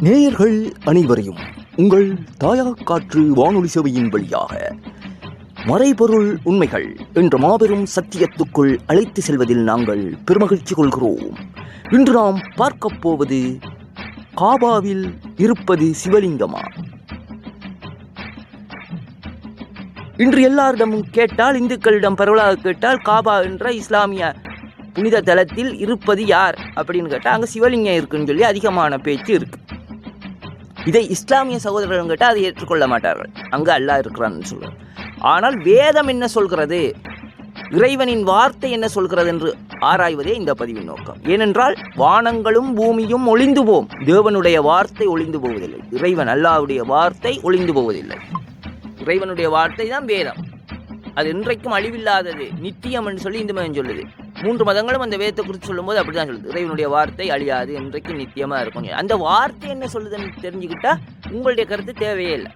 நேயர்கள் அனைவரையும் உங்கள் தாயா காற்று வானொலி சேவையின் வழியாக மறைபொருள் உண்மைகள் என்ற மாபெரும் சத்தியத்துக்குள் அழைத்து செல்வதில் நாங்கள் பெருமகிழ்ச்சி கொள்கிறோம். இன்று நாம் பார்க்கப் போவது காபாவில் இருப்பது சிவலிங்கமா? இன்று எல்லாரிடமும் கேட்டால் இந்துக்களிடம் பரவலாக கேட்டால் காபா என்ற இஸ்லாமிய புனித தலத்தில் இருப்பது யார்? அப்படின்னு கேட்டால் அங்கே சிவலிங்கம் இருக்குன்னு சொல்லி அதிகமான பேச்சு இருக்குது இதை இஸ்லாமிய சகோதரர்கள் கேட்டால் அதை ஏற்றுக்கொள்ள மாட்டார்கள். அங்கே அல்லாஹ் இருக்கிறான்னு சொல்லுவார் ஆனால் வேதம் என்ன சொல்கிறது? இறைவனின் வார்த்தை என்ன சொல்கிறது என்று ஆராய்வதே இந்த பதிவின் நோக்கம். ஏனென்றால் வானங்களும் பூமியும் ஒளிந்து போம். தேவனுடைய வார்த்தை ஒளிந்து போவதில்லை. இறைவன் அல்லாஹ்வுடைய வார்த்தை ஒளிந்து போவதில்லை. இறைவனுடைய வார்த்தை தான் வேதம். அது இன்றைக்கும் அழிவில்லாதது நித்தியம் என்று சொல்லி இந்த மதம் சொல்லுது. மூன்று மதங்களும் அந்த வேதத்தை குறித்து சொல்லும்போது அப்படிதான் சொல்லுது. இறைவனுடைய வார்த்தை அழியாது என்றைக்கு நித்தியமாக இருக்கும் அந்த வார்த்தை என்ன சொல்லுதுன்னு தெரிஞ்சுக்கிட்டா உங்களுடைய கருத்து தேவையே இல்லை.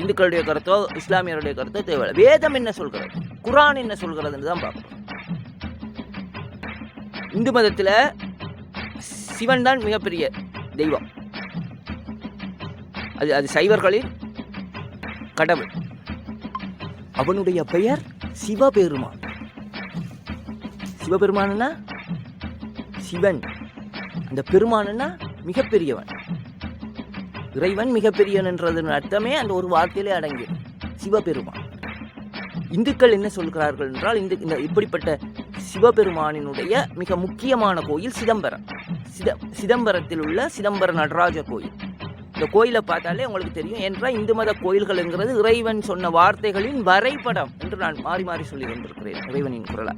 இந்துக்களுடைய கருத்தோ இஸ்லாமியருடைய கருத்தோ தேவையில்லை. வேதம் என்ன சொல்கிறது? குரான் என்ன சொல்கிறதுன்னு தான் பார்க்கணும் இந்து மதத்துல சிவன் தான் மிகப்பெரிய தெய்வம். அது அது சைவர்களின் கடவுள். அவனுடைய பெயர் சிவபெருமான். சிவபெருமான்னா? சிவன். அந்த பெருமான்னா மிகப்பெரியவன். இறைவன் மிகப்பெரியவன் என்றதன் அர்த்தமே அந்த ஒரு வார்த்தையிலே அடங்கி சிவபெருமான். இந்துக்கள் என்ன சொல்கிறார்கள் என்றால் இந்த இந்த இப்படிப்பட்ட சிவபெருமானினுடைய மிக முக்கியமான கோயில் சிதம்பரம். சித சிதம்பரத்தில் உள்ள சிதம்பர நடராஜர் கோயில். இந்த கோயிலை பார்த்தாலே உங்களுக்கு தெரியும் என்றால் இந்து மத கோயில்கள்ங்கிறது இறைவன் சொன்ன வார்த்தைகளின் வரைபடம் என்று நான் மாறி மாறி சொல்லி கொண்டிருக்கிறேன் இறைவனின் குரலாக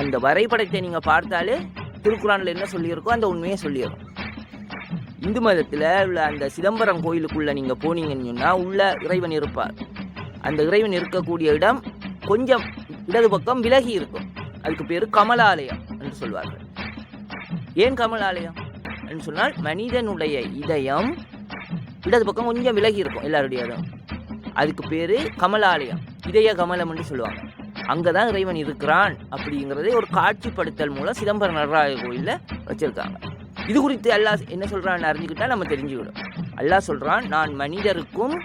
அந்த வரைபடத்தை நீங்கள் பார்த்தாலே திருக்குறானில் என்ன சொல்லியிருக்கோ அந்த உண்மையை சொல்லிடும் இந்து மதத்தில் உள்ள அந்த சிதம்பரம் கோயிலுக்குள்ளே நீங்கள் போனீங்கன்னு சொன்னால் உள்ள இறைவன் இருப்பார். அந்த இறைவன் இருக்கக்கூடிய இடம் கொஞ்சம் இடது பக்கம் விலகி இருக்கும். அதுக்கு பேர் கமலாலயம் என்று சொல்வார்கள். ஏன் கமலாலயம் என்று சொன்னால் மனிதனுடைய இதயம் இடது பக்கம் கொஞ்சம் விலகி இருக்கும் எல்லாருடைய இடம் அதுக்கு பேர் கமலாலயம் இதய கமலம் என்று சொல்லுவாங்க. அங்கதான் இறைவன் இருக்கிறான் அப்படிங்கிறதை ஒரு காட்சிப்படுத்தல் மூலம் சிதம்பரம் நடராஜ கோயிலில் வச்சிருக்காங்க. இது குறித்து அல்லாஹ் என்ன சொல்றான்னு அறிஞ்சுக்கிட்டா நம்ம தெரிஞ்சுக்கிடும். அல்லாஹ் சொல்றான் நான் மனிதருக்கும்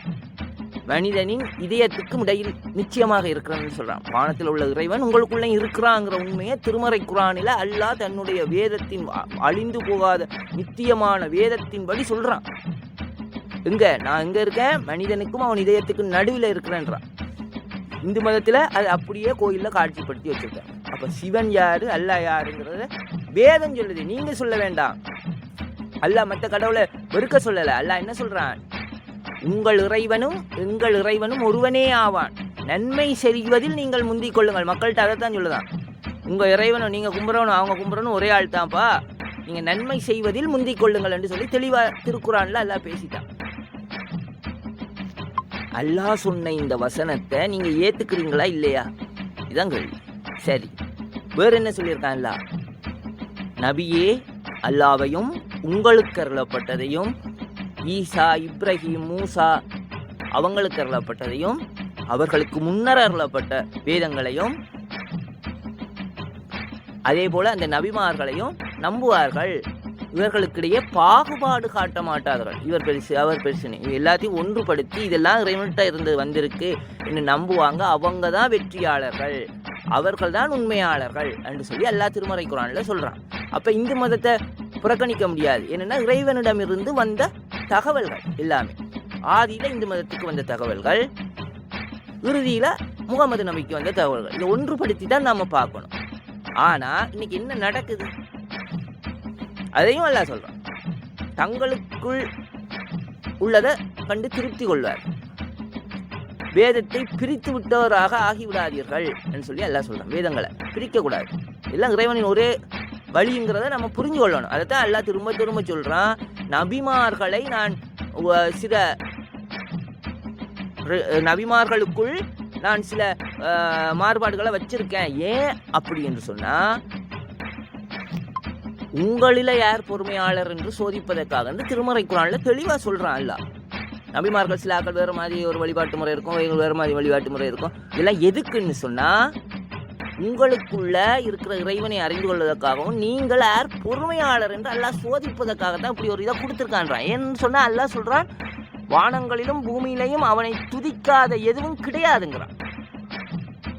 மனிதனின் இதயத்துக்கும் இடையில் நிச்சயமாக இருக்கிறேன்னு சொல்றான். வானத்தில் உள்ள இறைவன் உங்களுக்குள்ளே இருக்கிறாங்கிற உண்மையை திருமறை குரானில் அல்லாஹ் தன்னுடைய வேதத்தின் அழிந்து போகாத நித்தியமான வேதத்தின்படி சொல்றான். எங்க? நான் எங்க இருக்கேன்? மனிதனுக்கும் அவன் இதயத்துக்கும் நடுவில் இருக்கிறேன்றான். இந்து மதத்தில் அது அப்படியே கோயிலில் காட்சிப்படுத்தி வச்சுருக்கேன். அப்போ சிவன் யாரு அல்லாஹ் யாருங்கிறத வேதம் சொல்லுது. நீங்கள் சொல்ல வேண்டாம். அல்லாஹ் மற்ற கடவுளை வெறுக்க சொல்லலை. அல்லாஹ் என்ன சொல்கிறான் உங்கள் இறைவனும் எங்கள் இறைவனும் ஒருவனே ஆவான். நன்மை செய்வதில் நீங்கள் முந்திக் கொள்ளுங்கள். மக்கள்கிட்ட அதைத்தான் சொல்லுதான். உங்கள் இறைவனும் நீங்கள் கும்புறவனும் அவங்க கும்புறவனும் ஒரே ஆள் தான்ப்பா நீங்கள் நன்மை செய்வதில் முந்திக் கொள்ளுங்கள் என்று சொல்லி தெளிவாக திருக்குறான்ல எல்லாம் பேசிட்டான். அல்லாஹ் சொன்ன இந்த வசனத்தை நீங்க ஏத்துக்கிறீங்களா இல்லையா? இதான் கேள்வி. சரி. வேற என்ன சொல்லியிருக்கான் அல்லாஹ்? நபியே அல்லாவையும் உங்களுக்கு அருளப்பட்டதையும் ஈசா இப்ராஹிம் மூசா அவங்களுக்கு அருளப்பட்டதையும் அவர்களுக்கு முன்னர் அருளப்பட்ட வேதங்களையும் அதே போல அந்த நபிமார்களையும் நம்புவார்கள். இவர்களுக்கிடையே பாகுபாடு காட்ட மாட்டார்கள். இவர் பெருசு அவர் பெருசுன்னு எல்லாத்தையும் ஒன்றுபடுத்தி இதெல்லாம் இறைவன்கிட்ட இருந்து வந்திருக்கு என்று நம்புவாங்க. அவங்க தான் வெற்றியாளர்கள். அவர்கள் தான் உண்மையாளர்கள் என்று சொல்லி எல்லா திருமறை குரானில் சொல்கிறான் அப்போ இந்து மதத்தை புறக்கணிக்க முடியாது. என்னன்னா இறைவனிடமிருந்து வந்த தகவல்கள் எல்லாமே. ஆதியில் இந்து மதத்துக்கு வந்த தகவல்கள் இறுதியில் முகமது நபிக்கு வந்த தகவல்கள். இதை ஒன்றுபடுத்தி தான் நம்ம பார்க்கணும். ஆனால் இன்னைக்கு என்ன நடக்குது? அதையும் அல்லாஹ் சொல்றான். தங்களுக்குள் உள்ளதை கண்டு திருப்தி கொள்வார். வேதத்தை பிரித்து விட்டவராக ஆகிவிடாதீர்கள் என்று சொல்லி எல்லாம் சொல்றான். வேதங்களை பிரிக்கக்கூடாது. எல்லாம் இறைவனின் ஒரே வழிங்கிறத நம்ம புரிஞ்சு கொள்ளணும். அதை தான் எல்லாம் திரும்ப திரும்ப சொல்றான். நபிமார்களை நான் சில நபிமார்களுக்குள் நான் சில மாறுபாடுகளை வச்சிருக்கேன். ஏன் அப்படி என்று சொன்னால் உங்களில யார் பொறுமையாளர் என்று சோதிப்பதற்காக என்று திருமறை குரான்ல தெளிவா சொல்றான் அல்லாஹ் நபிமார்கள் சிலாக்கள் வேறு மாதிரி ஒரு வழிபாட்டு முறை இருக்கும் இவங்க வேறு மாதிரி வழிபாட்டு முறை இருக்கும். இதெல்லாம் எதுக்குன்னு சொன்னா உங்களுக்குள்ள இருக்கிற இறைவனை அறிந்து கொள்வதற்காகவும் நீங்கள் யார் பொறுமையாளர் என்று அல்லாஹ் சோதிப்பதற்காக தான் இப்படி ஒரு இதை கொடுத்துருக்கான்றான். ஏன்னு சொன்னா அல்லாஹ் சொல்றான் வானங்களிலும் பூமியிலையும் அவனை துதிக்காத எதுவும் கிடையாதுங்கிறான்.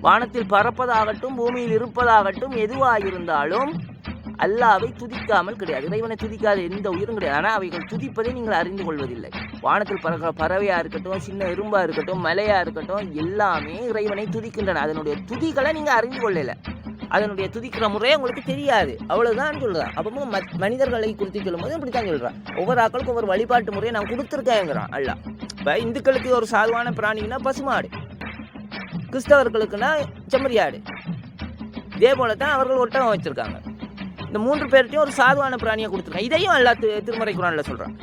வானத்தில் பறப்பதாகட்டும் பூமியில் இருப்பதாகட்டும் எதுவாக இருந்தாலும் அல்லாவை துதிக்காமல் கிடையாது. இறைவனை துதிக்காத எந்த உயிரும் கிடையாது. ஆனால் அவைகள் துதிப்பதை நீங்கள் அறிந்து கொள்வதில்லை. வானத்தில் பறக்கிற பறவையாக இருக்கட்டும் சின்ன இரும்பாக இருக்கட்டும் மலையாக இருக்கட்டும் எல்லாமே இறைவனை துதிக்கின்றன. அதனுடைய துதிகளை நீங்கள் அறிந்து கொள்ளலை. அதனுடைய துதிக்கிற முறையே உங்களுக்கு தெரியாது. அவ்வளவுதான் சொல்றான் அப்போ மத்- மனிதர்களை குறித்து சொல்லும்போது இப்படி தான் சொல்றான் ஒவ்வொரு ஆக்களுக்கும் ஒவ்வொரு வழிபாட்டு முறையை நான் கொடுத்துருக்கேங்கிறான் அல்ல இப்போ இந்துக்களுக்கு ஒரு சாதுவான பிராணின்னா பசுமாடு. கிறிஸ்தவர்களுக்குன்னா செம்மறியாடு. இதே போல தான் அவர்கள் ஒட்டகம் வச்சிருக்காங்க. இந்த மூன்று பேர்ட்டையும் ஒரு சாதுவான பிராணியை கொடுத்துருக்கேன். இதையும் எல்லா திருமறை குரானில் சொல்கிறேன்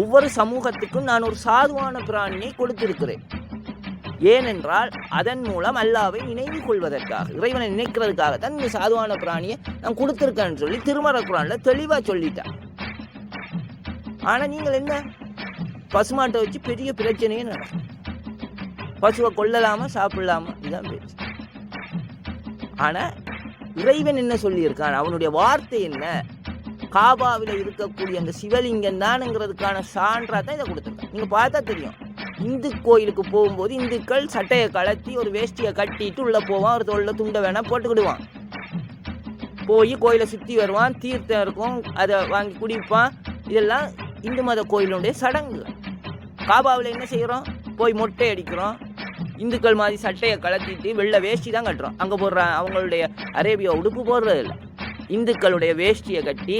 ஒவ்வொரு சமூகத்துக்கும் நான் ஒரு சாதுவான பிராணியை கொடுத்திருக்கிறேன். ஏனென்றால் அதன் மூலம் அல்லாவை நினைவு கொள்வதற்காக இறைவனை நினைக்கிறதுக்காக தான் இந்த சாதுவான பிராணியை நான் கொடுத்துருக்கேன்னு சொல்லி திருமறை குரானில் தெளிவாக சொல்லிட்டேன். ஆனால் நீங்கள் என்ன? பசுமாட்டை வச்சு பெரிய பிரச்சனையே நடக்கும். பசுவை கொல்லலாமா சாப்பிடலாமா? இதுதான் பேச்சு. ஆனால் இறைவன் என்ன சொல்லியிருக்கான் அவனுடைய வார்த்தை என்ன? காபாவில் இருக்கக்கூடிய அந்த சிவலிங்கம் தானுங்கிறதுக்கான சான்றாக தான் இதை கொடுத்துருக்கான் நீங்கள் பார்த்தா தெரியும். இந்து கோயிலுக்கு போகும்போது இந்துக்கள் சட்டையை கலத்தி ஒரு வேஷ்டியை கட்டிட்டு உள்ளே போவான். ஒரு தொழில துண்டை வேணால் போட்டுக்கிடுவான். போய் கோயிலை சுற்றி வருவான். தீர்த்தம் இருக்கும். அதை வாங்கி குடிப்பான். இதெல்லாம் இந்து மத கோயிலுடைய சடங்கு. காபாவில் என்ன செய்கிறோம்? போய் மொட்டை அடிக்கிறோம். இந்துக்கள் மாதிரி சட்டையை கலத்திட்டு வெள்ளை வேஷ்டி தான் கட்டுறோம். அங்கே போடுற அவங்களுடைய அரேபியா உடுப்பு போடுறது இல்லை. இந்துக்களுடைய வேஷ்டியை கட்டி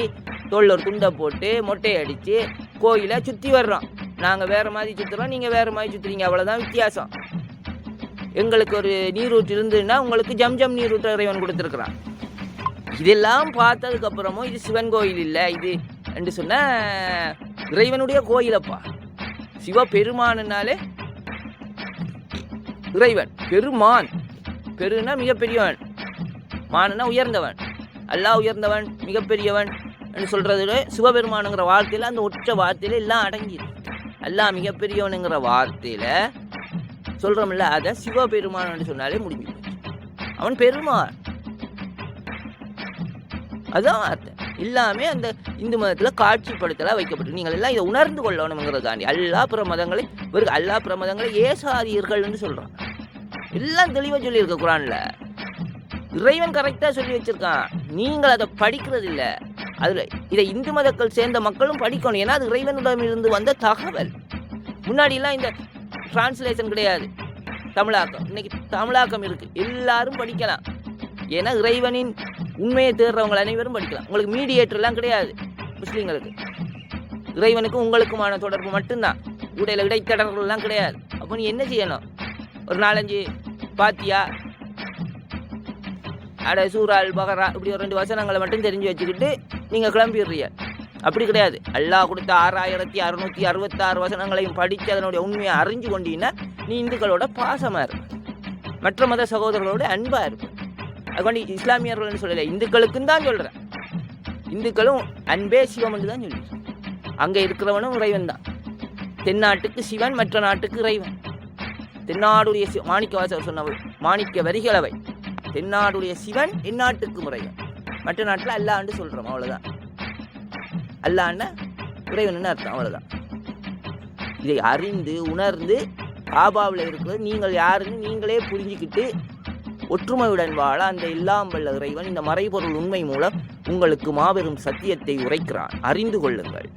தோளில் ஒரு துண்டை போட்டு மொட்டையை அடித்து கோயிலை சுற்றி வர்றோம். நாங்கள் வேறு மாதிரி சுற்றுறோம் நீங்கள் வேறு மாதிரி சுற்றுறீங்க அவ்வளோதான் வித்தியாசம். எங்களுக்கு ஒரு நீரூற்று இருந்ததுன்னா உங்களுக்கு ஜம்ஜம் நீரூற்று இறைவன் கொடுத்துருக்குறான். இதெல்லாம் பார்த்ததுக்கப்புறமும் இது சிவன் கோயில் இல்லை இது என்று சொன்ன இறைவனுடைய கோயிலப்பா. சிவ பெருமானுனாலே இறைவன் பெருமான். பெருனா மிகப்பெரியவன். மானுனா உயர்ந்தவன். அல்லாஹ் உயர்ந்தவன் மிகப்பெரியவன் என்று சொல்றதுல சிவபெருமானுங்கிற வார்த்தையில அந்த ஒற்ற வார்த்தையில எல்லாம் அடங்கிது எல்லாம் மிகப்பெரியவனுங்கிற வார்த்தையில சொல்றோம்ல அதை சிவபெருமான் சொன்னாலே முடிஞ்சு அவன் பெருமான். அதான் வார்த்தை எல்லாமே அந்த இந்து மதத்துல காட்சிப்படுத்தலாக வைக்கப்பட்டு நீங்கள் எல்லாம் இதை உணர்ந்து கொள்ளணுங்கிறதாண்டி எல்லா பிற மதங்களை இவருக்கு எல்லா பிற மதங்களை ஏசாதியர்கள்னு சொல்றான். எல்லாம் தெளிவாக சொல்லியிருக்க குரான்ல. இறைவன் கரெக்டாக சொல்லி வச்சுருக்கான். நீங்கள் அதை படிக்கிறது இல்லை அதில் இதை இந்து மதக்கள் சேர்ந்த மக்களும் படிக்கணும். ஏன்னா அது இறைவனிடமிருந்து வந்த தகவல். முன்னாடிலாம் இந்த டிரான்ஸ்லேஷன் கிடையாது. தமிழாக்கம். இன்னைக்கு தமிழாக்கம் இருக்குது எல்லாரும் படிக்கலாம். ஏன்னா இறைவனின் உண்மையை தேடுறவங்க அனைவரும் படிக்கலாம். உங்களுக்கு மீடியேட்டர்லாம் கிடையாது. முஸ்லீம்களுக்கு. இறைவனுக்கும் உங்களுக்குமான தொடர்பு மட்டும்தான். உடையில இடைத்தடர்கள்லாம் கிடையாது. அப்போ நீ என்ன செய்யணும்? ஒரு நாலஞ்சு பாத்தியா? அட சூறால் பகரா இப்படி ஒரு ரெண்டு வசனங்களை மட்டும் தெரிஞ்சு வச்சுக்கிட்டு நீங்கள் கிளம்பிடுறீங்க. அப்படி கிடையாது. அல்லாஹ் கொடுத்த ஆறாயிரத்தி அறுநூற்றி அறுபத்தாறு வசனங்களையும் படித்து அதனுடைய உண்மையை அறிஞ்சு கொண்டீங்கன்னா நீ இந்துக்களோட பாசமாக இருப்ப மற்ற மத சகோதரர்களோட அன்பாக இருப்ப அதுக்காண்டி இஸ்லாமியர்கள்னு சொல்லலை இந்துக்களுக்கும் தான் சொல்கிறேன் இந்துக்களும் அன்பே சிவம் என்று தான் சொல்லி அங்கே இருக்கிறவனும் இறைவன் தான். தென்னாட்டுக்கு சிவன் மற்ற நாட்டுக்கு இறைவன். தென்னாடுடைய சி- மாணிக்கவாசகர் சொன்ன மாணிக்க வரிகளவை. தென்னாடுடைய சிவன் தென்னாட்டுக்கு முறையன் மற்ற நாட்டில் அல்லாண்டு சொல்கிறோம் அவ்வளோதான் அல்லான்னு இறைவன் அர்த்தம் அவ்வளோதான் இதை அறிந்து உணர்ந்து பாபாவில் இருக்கிறது நீங்கள் யாருன்னு நீங்களே புரிஞ்சுக்கிட்டு ஒற்றுமையுடன் வாழ அந்த எல்லாம் வல்ல இறைவன் இந்த மறைபொருள் உண்மை மூலம் உங்களுக்கு மாபெரும் சத்தியத்தை உரைக்கிறான். அறிந்து கொள்ளுங்கள்.